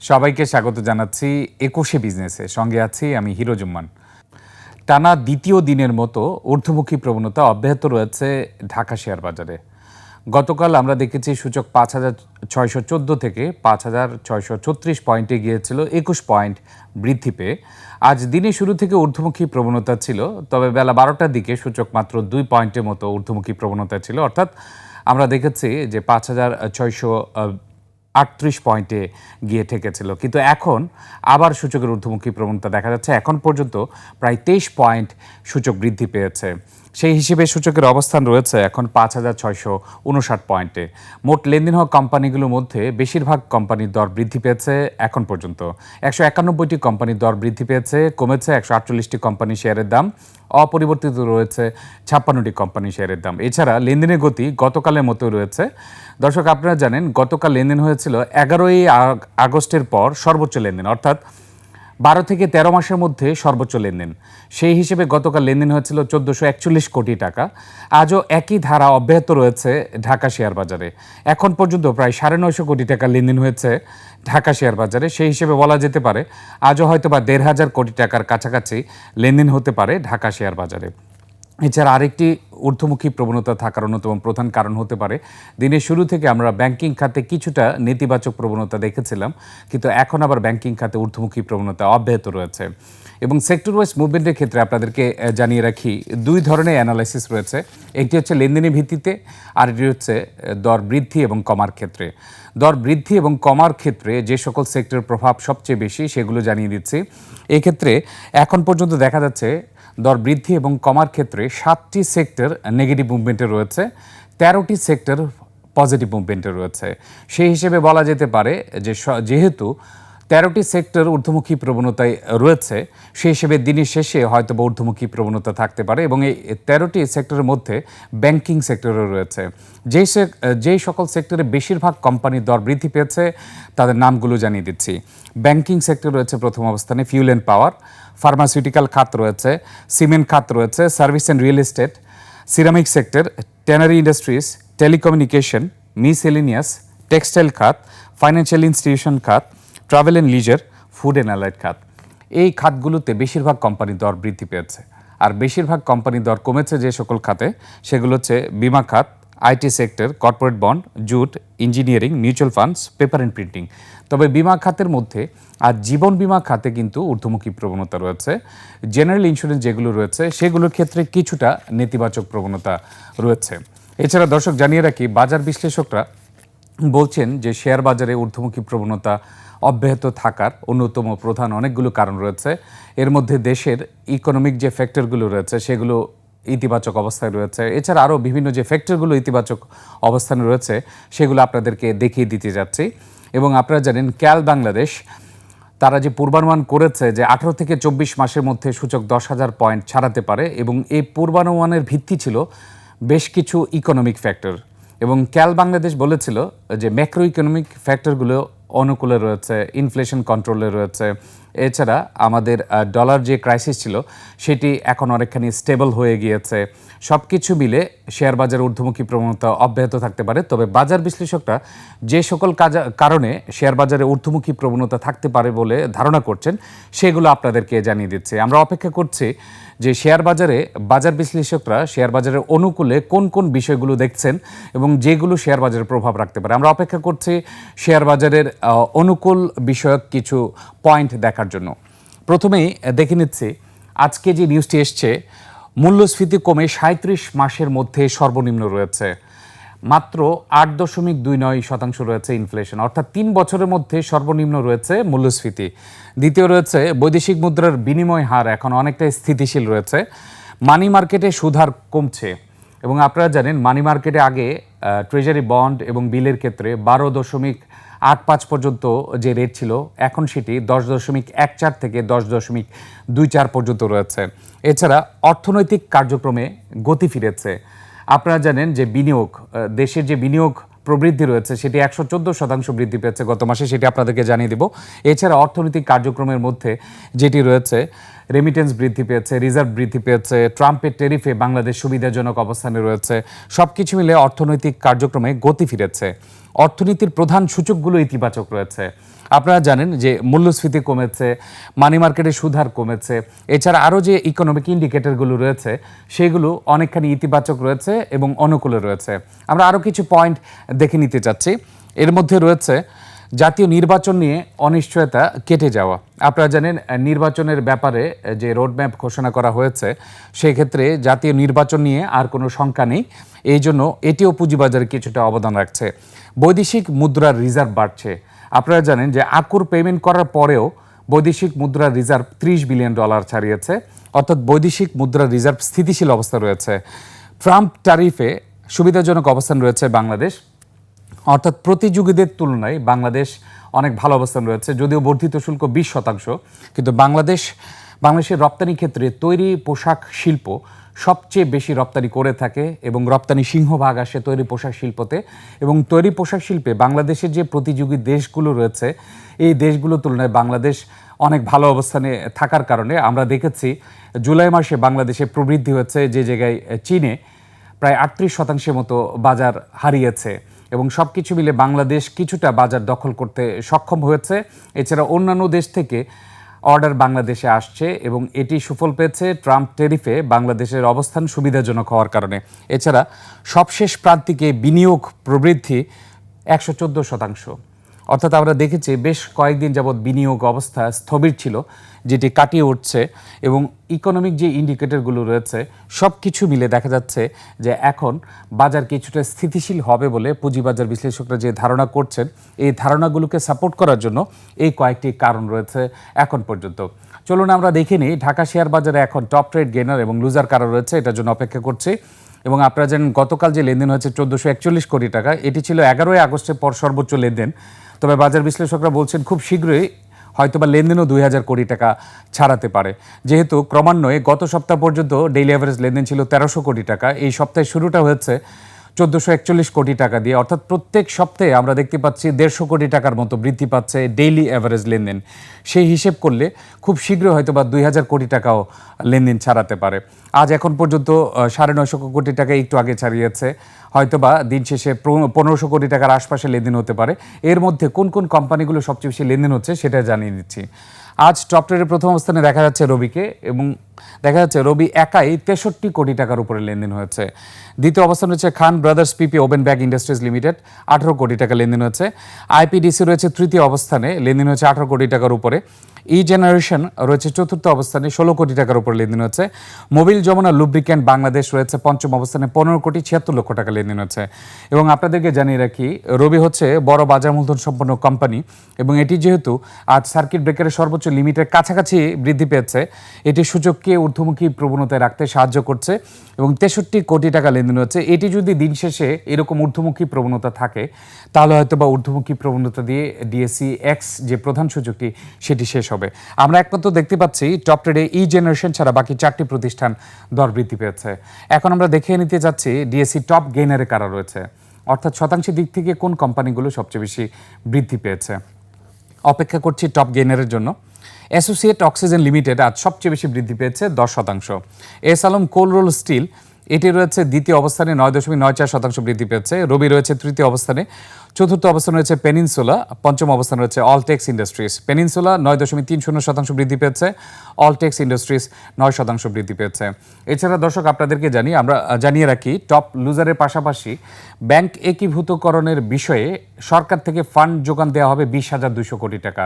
সবাইকে স্বাগত জানাচ্ছি একুশে বিজনেসে। সঙ্গে আছি আমি হিরো জুম্মান। টানা দ্বিতীয় দিনের মতো ঊর্ধ্বমুখী প্রবণতা অব্যাহত রয়েছে ঢাকা শেয়ার বাজারে। গতকাল আমরা দেখেছি সূচক পাঁচ হাজার ছয়শো চোদ্দ থেকে পাঁচ হাজার ছয়শো ছত্রিশ পয়েন্টে গিয়েছিল, একুশ পয়েন্ট বৃদ্ধি পেয়ে। আজ দিনে শুরু থেকে ঊর্ধ্বমুখী প্রবণতা ছিল, তবে বেলা বারোটার দিকে সূচক মাত্র দুই পয়েন্টের মতো ঊর্ধ্বমুখী প্রবণতা ছিল। অর্থাৎ আমরা দেখেছি যে পাঁচ হাজার ছয়শো আটত্রিশ পয়েন্টে গিয়ে ঠেকেছিল কিন্তু এখন আবার সূচকের ঊর্ধ্বমুখী প্রবণতা দেখা যাচ্ছে। এখন পর্যন্ত প্রায় তেইশ পয়েন্ট সূচক বৃদ্ধি পেয়েছে। সেই হিসেবে সূচকের অবস্থান রয়েছে এখন পাঁচ হাজার ছয়শো উনষাট পয়েন্টে। মোট লেনদেন হওয়া কোম্পানিগুলোর মধ্যে বেশিরভাগ কোম্পানির দর বৃদ্ধি পেয়েছে এখন পর্যন্ত। একশো একানব্বইটি কোম্পানির দর বৃদ্ধি পেয়েছে, কমেছে একশো আটচল্লিশটি কোম্পানি শেয়ারের দাম, অপরিবর্তিত রয়েছে ছাপ্পান্নটি কোম্পানি শেয়ারের দাম। এছাড়া লেনদেনের গতি গতকালের মতো রয়েছে। দর্শক, আপনারা জানেন গতকাল লেনদেন হয়েছিল এগারোই আগস্টের পর সর্বোচ্চ লেনদেন, অর্থাৎ বারো থেকে তেরো মাসের মধ্যে সর্বোচ্চ লেনদেন। সেই হিসেবে গতকাল লেনদেন হয়েছিল চোদ্দোশো একচল্লিশ কোটি টাকা। আজও একই ধারা অব্যাহত রয়েছে ঢাকা শেয়ার বাজারে। এখন পর্যন্ত প্রায় সাড়ে নয়শো কোটি টাকা লেনদেন হয়েছে ঢাকা শেয়ার বাজারে। সেই হিসেবে বলা যেতে পারে, আজও হয়তো বা দেড় হাজার কোটি টাকার কাছাকাছি লেনদেন হতে পারে ঢাকা শেয়ার বাজারে। এছাড়া আরেকটি ঊর্ধ্বমুখী প্রবণতা থাকার অন্যতম প্রধান কারণ হতে পারে। দিনের শুরু থেকে আমরা ব্যাংকিং খাতে কিছুটা নেতিবাচক প্রবণতা দেখেছিলাম, কিন্তু এখন আবার ব্যাংকিং খাতে ঊর্ধ্বমুখী প্রবণতা অব্যাহত রয়েছে। এবং সেক্টর ওয়াইজ মুভমেন্টের ক্ষেত্রে আপনাদেরকে জানিয়ে রাখি, দুই ধরনের অ্যানালাইসিস রয়েছে। একটি হচ্ছে লেনদেনের ভিত্তিতে, আর এটি হচ্ছে দর বৃদ্ধি এবং কমার ক্ষেত্রে। দর বৃদ্ধি এবং কমার ক্ষেত্রে যে সকল সেক্টরের প্রভাব সবচেয়ে বেশি, সেগুলো জানিয়ে দিচ্ছি। এক্ষেত্রে এখন পর্যন্ত দেখা যাচ্ছে দর বৃদ্ধি এবং কমার ক্ষেত্রে সাতটি সেক্টর নেগেটিভ মুভমেন্টে রয়েছে, তেরোটি সেক্টর পজিটিভ মুভমেন্টে রয়েছে। সেই হিসেবে বলা যেতে পারে যে যেহেতু তেরোটি সেক্টর ঊর্ধ্বমুখী প্রবণতায় রয়েছে। সেই হিসেবে দিনের শেষে হয়তো বা ঊর্ধ্বমুখী প্রবণতা থাকতে পারে এবং এই তেরোটি সেক্টরের মধ্যে ব্যাংকিং সেক্টরও রয়েছে। যেই যেই সকল সেক্টরে বেশিরভাগ কোম্পানির দর বৃদ্ধি পেয়েছে, তাদের নামগুলো জানিয়ে দিচ্ছি। ব্যাংকিং সেক্টর রয়েছে প্রথম অবস্থানে ফিউল অ্যান্ড পাওয়ার, ফার্মাসিউটিক্যাল খাত রয়েছে, সিমেন্ট খাত রয়েছে, service and real estate, ceramic sector, tannery industries, telecommunication, miscellaneous, textile খাত, ফাইন্যান্সিয়াল ইনস্টিটিউশন খাত travel and leisure food and allied খাত এই খাতগুলোতে বেশিরভাগ কোম্পানির দর বৃদ্ধি পেয়েছে। আর বেশিরভাগ কোম্পানির দর কমেছে যে সকল খাতে, সেগুলো হচ্ছে বিমা খাত IT sector, corporate bond, jute, engineering, mutual funds, paper and printing. তবে বিমা খাতের মধ্যে আর জীবন বিমা খাতে কিন্তু ঊর্ধ্বমুখী প্রবণতা রয়েছে। জেনারেল ইন্স্যুরেন্স যেগুলো রয়েছে, সেগুলোর ক্ষেত্রে কিছুটা নেতিবাচক প্রবণতা রয়েছে। এছাড়া দর্শক জানিয়ে রাখি, বাজার বিশ্লেষকরা বলছেন যে শেয়ার বাজারে ঊর্ধ্বমুখী প্রবণতা অব্যাহত থাকার অন্যতম প্রধান অনেকগুলো কারণ রয়েছে। এর মধ্যে দেশের ইকোনমিক যে ফ্যাক্টরগুলো রয়েছে, সেগুলো ইতিবাচক অবস্থায় রয়েছে। এছাড়া আরও বিভিন্ন যে ফ্যাক্টরগুলো ইতিবাচক অবস্থানে রয়েছে, সেগুলো আপনাদেরকে দেখিয়ে দিতে যাচ্ছি। এবং আপনারা জানেন, ক্যাল বাংলাদেশ, তারা যে পূর্বানুমান করেছে যে আঠারো থেকে চব্বিশ মাসের মধ্যে সূচক দশ হাজার পয়েন্ট ছাড়াতে পারে এবং এই পূর্বানুমানের ভিত্তি ছিল বেশ কিছু ইকোনমিক ফ্যাক্টর এবং ক্যাল বাংলাদেশ বলেছিল যে ম্যাক্রো ইকোনমিক ফ্যাক্টরগুলো অনুকূলে রয়েছে ইনফ্লেশন কন্ট্রোলে রয়েছে। এছাড়া আমাদের ডলার যে ক্রাইসিস ছিল, সেটি এখন অনেকখানি স্টেবল হয়ে গিয়েছে। সব কিছু মিলে শেয়ার বাজার ঊর্ধ্বমুখী প্রবণতা অব্যাহত থাকতে পারে। তবে বাজার বিশ্লেষকরা যে সকল কারণে শেয়ার বাজারে ঊর্ধ্বমুখী প্রবণতা থাকতে পারে বলে ধারণা করছেন, সেগুলো আপনাদেরকে জানিয়ে দিচ্ছে। আমরা অপেক্ষা করছি যে শেয়ার বাজারে বাজার বিশ্লেষকরা শেয়ার বাজারের অনুকূলে কোন কোন বিষয়গুলো দেখছেন এবং যেগুলো শেয়ার বাজারে প্রভাব রাখতে পারে। আমরা অপেক্ষা করছি শেয়ার বাজারের অনুকূল বিষয়ক কিছু পয়েন্ট দেখার জন্য। প্রথমেই দেখে নিচ্ছি, আজকে যে নিউজটি এসছে, মূল্যস্ফীতি কমে সাঁত্রিশ মাসের মধ্যে সর্বনিম্ন রয়েছে। মাত্র আট দশমিক দুই নয় শতাংশ রয়েছে ইনফ্লেশন অর্থাৎ তিন বছরের মধ্যে সর্বনিম্ন রয়েছে মূল্যস্ফীতি। দ্বিতীয় রয়েছে, বৈদেশিক মুদ্রার বিনিময় হার এখন অনেকটাই স্থিতিশীল রয়েছে। মানি মার্কেটে সুধার কমছে। এবং আপনারা জানেন মানি মার্কেটে আগে ট্রেজারি বন্ড এবং বিলের ক্ষেত্রে বারো দশমিক আট পাঁচ পর্যন্ত যে রেট ছিল, এখন সেটি দশ দশমিক এক চার থেকে দশ দশমিক দুই চার পর্যন্ত রয়েছে। এছাড়া অর্থনৈতিক কার্যক্রমে গতি ফিরেছে। আপনারা জানেন যে বিনিয়োগ দেশের যে বিনিয়োগ প্রবৃদ্ধি রয়েছে, সেটি একশো চোদ্দ শতাংশ বৃদ্ধি পেয়েছে গত মাসে, সেটি আপনাদেরকে জানিয়ে দেব। এছাড়া অর্থনৈতিক কার্যক্রমের মধ্যে যেটি রয়েছে রেমিটেন্স বৃদ্ধি পেয়েছে রিজার্ভ বৃদ্ধি পেয়েছে ট্রাম্পের টেরিফে বাংলাদেশ সুবিধাজনক অবস্থানে রয়েছে সব কিছু মিলে অর্থনৈতিক কার্যক্রমে গতি ফিরেছে। অর্থনীতির প্রধান সূচকগুলো ইতিবাচক রয়েছে। আপনারা জানেন যে মূল্যস্ফীতি কমেছে মানি মার্কেটের সুধার কমেছে, এছাড়া আরও যে ইকোনমিক ইন্ডিকেটরগুলো রয়েছে, সেগুলো অনেকখানি ইতিবাচক রয়েছে এবং অনুকূলে রয়েছে। আমরা আরও কিছু পয়েন্ট দেখে নিতে চাচ্ছি। এর মধ্যে রয়েছে জাতীয় নির্বাচন নিয়ে অনিশ্চয়তা কেটে যাওয়া। আপনারা জানেন নির্বাচনের ব্যাপারে যে রোডম্যাপ ঘোষণা করা হয়েছে সেই ক্ষেত্রে জাতীয় নির্বাচন নিয়ে আর কোনো শঙ্কা নেই। এই জন্য এটিও পুঁজিবাজারে কিছুটা অবদান রাখছে। বৈদেশিক মুদ্রার রিজার্ভ বাড়ছে। আপনারা জানেন যে আকুর পেমেন্ট করার পরেও বৈদেশিক মুদ্রার রিজার্ভ ত্রিশ বিলিয়ন ডলার ছাড়িয়েছে। অর্থাৎ বৈদেশিক মুদ্রার রিজার্ভ স্থিতিশীল অবস্থা রয়েছে। ট্রাম্প ট্যারিফে সুবিধাজনক অবস্থান রয়েছে বাংলাদেশ। অর্থাৎ প্রতিযোগীদের তুলনায় বাংলাদেশ অনেক ভালো অবস্থান রয়েছে, যদিও বর্ধিত শুল্ক বিশ শতাংশ। কিন্তু বাংলাদেশ, বাংলাদেশের রপ্তানি ক্ষেত্রে তৈরি পোশাক শিল্প সবচেয়ে বেশি রপ্তানি করে থাকে এবং রপ্তানি সিংহভাগ আসে তৈরি পোশাক শিল্পতে। এবং তৈরি পোশাক শিল্পে বাংলাদেশের যে প্রতিযোগী দেশগুলো রয়েছে, এই দেশগুলোর তুলনায় বাংলাদেশ অনেক ভালো অবস্থানে থাকার কারণে আমরা দেখেছি, জুলাই মাসে বাংলাদেশে প্রবৃদ্ধি হচ্ছে যে জায়গায়, চীনে প্রায় আটত্রিশ শতাংশের মতো বাজার হারিয়েছে। এবং সব কিছু মিলে বাংলাদেশ কিছুটা বাজার দখল করতে সক্ষম হয়েছে। এছাড়া অন্যান্য দেশ থেকে অর্ডার বাংলাদেশে আসছে এবং এটি সুফল পেয়েছে ট্রাম্প টেরিফে বাংলাদেশের অবস্থান সুবিধাজনক হওয়ার কারণে। এছাড়া সবশেষ প্রান্তিকে বিনিয়োগ প্রবৃদ্ধি একশো চোদ্দ শতাংশ। অর্থাৎ আমরা দেখেছি বেশ কয়েকদিন যাবৎ বিনিয়োগ অবস্থা স্থবির ছিল, যেটি কাটিয়ে উঠছে এবং ইকোনমিক যে ইন্ডিকেটরগুলো রয়েছে সব কিছু মিলে দেখা যাচ্ছে যে এখন বাজার কিছুটা স্থিতিশীল হবে বলে পুঁজিবাজার বিশ্লেষকরা যে ধারণা করছেন, এই ধারণাগুলোকে সাপোর্ট করার জন্য এই কয়েকটি কারণ রয়েছে এখন পর্যন্ত। চলুন আমরা দেখে নিই, ঢাকা শেয়ার বাজারে এখন টপ ট্রেড গেনার এবং লুজার কারণ রয়েছে, এটার জন্য অপেক্ষা করছি। এবং আপনারা জানেন গতকাল যে লেনদেন হয়েছে চোদ্দোশো একচল্লিশ কোটি টাকা, এটি ছিল এগারোই আগস্টের পর সর্বোচ্চ লেনদেন। তবে বাজার বিশ্লেষকরা বলছেন খুব শীঘ্রই হয়তো বা লেনদেনও দুই হাজার কোটি টাকা ছাড়াতে পারে। যেহেতু ক্রমান্বয়ে গত সপ্তাহ পর্যন্ত ডেইলি অ্যাভারেজ লেনদেন ছিল তেরোশো কোটি টাকা, এই সপ্তাহের শুরুটা হয়েছে চোদ্দোশো একচল্লিশ কোটি টাকা দিয়ে, অর্থাৎ প্রত্যেক সপ্তাহে আমরা দেখতে পাচ্ছি দেড়শো কোটি টাকার মতো বৃদ্ধি পাচ্ছে ডেইলি অ্যাভারেজ লেনদেন। সেই হিসেব করলে খুব শীঘ্রই হয়তো বা দুই হাজার কোটি টাকাও লেনদেন ছাড়াতে পারে। আজ এখন পর্যন্ত সাড়ে নয়শো কোটি টাকা একটু আগে ছাড়িয়েছে। হয়তোবা দিন শেষে পনেরোশো কোটি টাকার আশপাশে লেনদেন হতে পারে। এর মধ্যে কোন কোন কোম্পানিগুলো সবচেয়ে বেশি লেনদেন হচ্ছে সেটা জানিয়ে দিচ্ছি। আজ টপ ট্রেডের প্রথম অবস্থানে দেখা যাচ্ছে রবিকে এবং দেখা যাচ্ছে রবি একাই তেষট্টি কোটি টাকার উপরে লেনদেন হয়েছে। দ্বিতীয় অবস্থান রয়েছে Khan brothers P P open bag industries limited, আঠারো কোটি টাকা লেনদেন হয়েছে। আইপিডিসি রয়েছে তৃতীয় অবস্থানে, লেনদেন হয়েছে আঠারো কোটি টাকার উপরে। ই জেনারেশন রয়েছে চতুর্থ অবস্থানে, ষোলো কোটি টাকার উপর লেনদেন হচ্ছে। মোবিল যমুনা লুব্রিক্যান্ট বাংলাদেশ রয়েছে, পঞ্চম অবস্থানে পনেরো কোটি ছিয়াত্তর লক্ষ টাকা লেনদেন হচ্ছে। এবং আপনাদেরকে জানিয়ে রাখি, রবি হচ্ছে বড় বাজার মূলধন সম্পন্ন কোম্পানি এবং এটি যেহেতু আজ সার্কিট ব্রেকারের সর্বোচ্চ লিমিটের কাছাকাছি বৃদ্ধি পেয়েছে, এটি সূচককে ঊর্ধ্বমুখী প্রবণতায় রাখতে সাহায্য করছে এবং তেষট্টি কোটি টাকা লেনদেন হচ্ছে। এটি যদি দিন শেষে এরকম ঊর্ধ্বমুখী প্রবণতা থাকে, তাহলে হয়তো বা ঊর্ধ্বমুখী প্রবণতা দিয়ে ডিএসসি এক্স যে প্রধান সূচকটি, সেটি শেষ হবে। আমরা একমাত্র দেখতে পাচ্ছি টপ ট্রেডে ই জেনারেশন ছাড়া বাকি চারটি প্রতিষ্ঠান দর বৃদ্ধি পেয়েছে। এখন আমরা দেখে নিতে যাচ্ছি ডিএসসি টপ গেইনারে কারা রয়েছে। অর্থাৎ শতাংশের দিক থেকে কোন কোম্পানিগুলো সবচেয়ে বেশি বৃদ্ধি পেয়েছে? অপেক্ষা করছি টপ গেইনারের জন্য। অ্যাসোসিয়েট অক্সিজেন লিমিটেড আজ সবচেয়ে বেশি বৃদ্ধি পেয়েছে দশ শতাংশ। S Alam cold roll steel এটি রয়েছে দ্বিতীয় অবস্থানে, নয় দশমিক নয় চার শতাংশ বৃদ্ধি পেয়েছে। রবি রয়েছে তৃতীয় অবস্থানে। চতুর্থ অবস্থান রয়েছে পেনিনসুলা, পঞ্চম অবস্থান রয়েছে অলটেক্স ইন্ডাস্ট্রিজ পেনিনসুলা, নয় দশমিক তিন শূন্য শতাংশ বৃদ্ধি পেয়েছে। অলটেক্স ইন্ডাস্ট্রিজ নয় শতাংশ বৃদ্ধি পেয়েছে। এছাড়া দর্শক, আপনাদেরকে জানি, আমরা জানিয়ে রাখি, টপ লুজারের পাশাপাশি ব্যাংক একীভূতকরণের বিষয়ে সরকার থেকে ফান্ড যোগান দেওয়া হবে বিশ হাজার দুশো কোটি টাকা।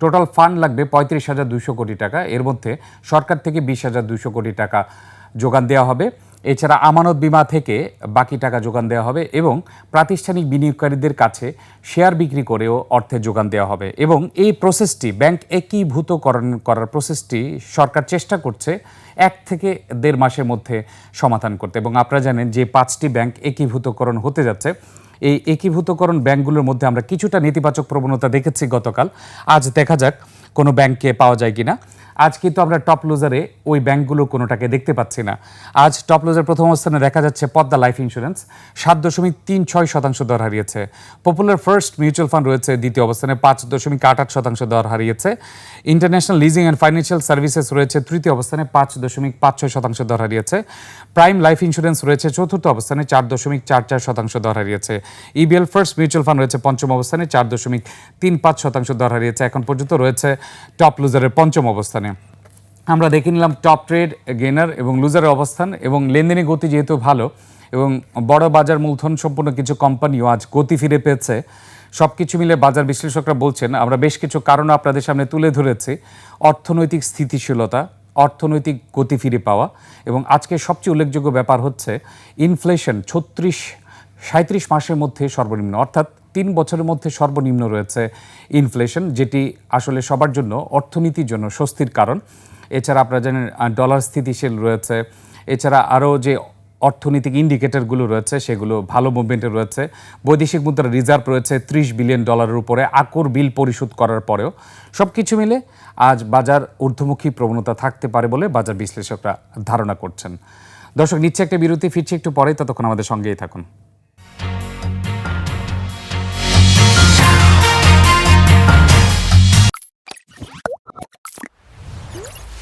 টোটাল ফান্ড লাগবে পঁয়ত্রিশ হাজার দুশো কোটি টাকা। এর মধ্যে সরকার থেকে বিশ হাজার দুশো কোটি টাকা যোগান দেওয়া হবে। এছাড়া আমানত বিমা থেকে বাকি টাকা যোগান দেওয়া হবে এবং প্রাতিষ্ঠানিক বিনিয়োগকারীদের কাছে শেয়ার বিক্রি করেও অর্থের যোগান দেওয়া হবে। এবং এই প্রসেসটি ব্যাংক একীভূতকরণ করার প্রসেসটি সরকার চেষ্টা করছে এক থেকে দেড় মাসের মধ্যে সমাধান করতে। এবং আপনারা জানেন যে পাঁচটি ব্যাংক একীভূতকরণ হতে যাচ্ছে। এই একীভূতকরণ ব্যাংকগুলোর মধ্যে আমরা কিছুটা নেতিবাচক প্রবণতা দেখেছি গতকাল। আজ দেখা যাক কোনো ব্যাংকে পাওয়া যায় কিনা। আজ কিন্তু আমরা টপ লুজারে ওই ব্যাংকগুলো কোনোটাকে দেখতে পাচ্ছি না। আজ টপ লুজার প্রথম অবস্থানে দেখা যাচ্ছে পদ্মা লাইফ ইন্স্যুরেন্স। সাত দশমিক তিন ছয় শতাংশ দর হারিয়েছে। পপুলার ফার্স্ট মিউচুয়াল ফান্ড রয়েছে, দ্বিতীয় অবস্থানে পাঁচ দশমিক আট আট শতাংশ দর হারিয়েছে। International leasing and financial services রয়েছে, তৃতীয় অবস্থানে পাঁচ দশমিক পাঁচ ছয় শতাংশ দর হারিয়েছে। প্রাইম লাইফ ইন্স্যুরেন্স রয়েছে, চতুর্থ অবস্থানে চার দশমিক চার চার শতাংশ দর হারিয়েছে। ইবিএল ফার্স্ট মিউচুয়াল ফান্ড রয়েছে, পঞ্চম অবস্থানে চার দশমিক তিন পাঁচ শতাংশ দর হারিয়েছে। এখন পর্যন্ত রয়েছে টপ লুজারের পঞ্চম অবস্থানে। আমরা দেখে নিলাম টপ ট্রেড গেনার এবং লুজারের অবস্থান এবং লেনদেনের গতি যেহেতু ভালো এবং বড় বাজার মূলধন সম্পূর্ণ কিছু কোম্পানিও আজ গতি ফিরে পেয়েছে। সব কিছু মিলে বাজার বিশ্লেষকরা বলছেন, আমরা বেশ কিছু কারণ আপনাদের সামনে তুলে ধরেছি। অর্থনৈতিক স্থিতিশীলতা, অর্থনৈতিক গতি ফিরে পাওয়া এবং আজকে সবচেয়ে উল্লেখযোগ্য ব্যাপার হচ্ছে ইনফ্লেশন ছত্রিশ সাঁত্রিশ মাসের মধ্যে সর্বনিম্ন। অর্থাৎ তিন বছরের মধ্যে সর্বনিম্ন রয়েছে ইনফ্লেশন যেটি আসলে সবার জন্য, অর্থনীতির জন্য স্বস্তির কারণ। এছাড়া আপনারা জানেন ডলার স্থিতিশীল রয়েছে। এছাড়া আরও যে অর্থনৈতিক ইন্ডিকেটরগুলো রয়েছে, সেগুলো ভালো মুভমেন্টে রয়েছে। বৈদেশিক মুদ্রার রিজার্ভ রয়েছে ত্রিশ বিলিয়ন ডলারের উপরে, আকর বিল পরিশোধ করার পরেও। সব কিছু মিলে আজ বাজার ঊর্ধ্বমুখী প্রবণতা থাকতে পারে বলে বাজার বিশ্লেষকরা ধারণা করছেন। দর্শক, নিচ্ছে একটা বিরতি, ফিরছে একটু পরে, ততক্ষণ আমাদের সঙ্গেই থাকুন।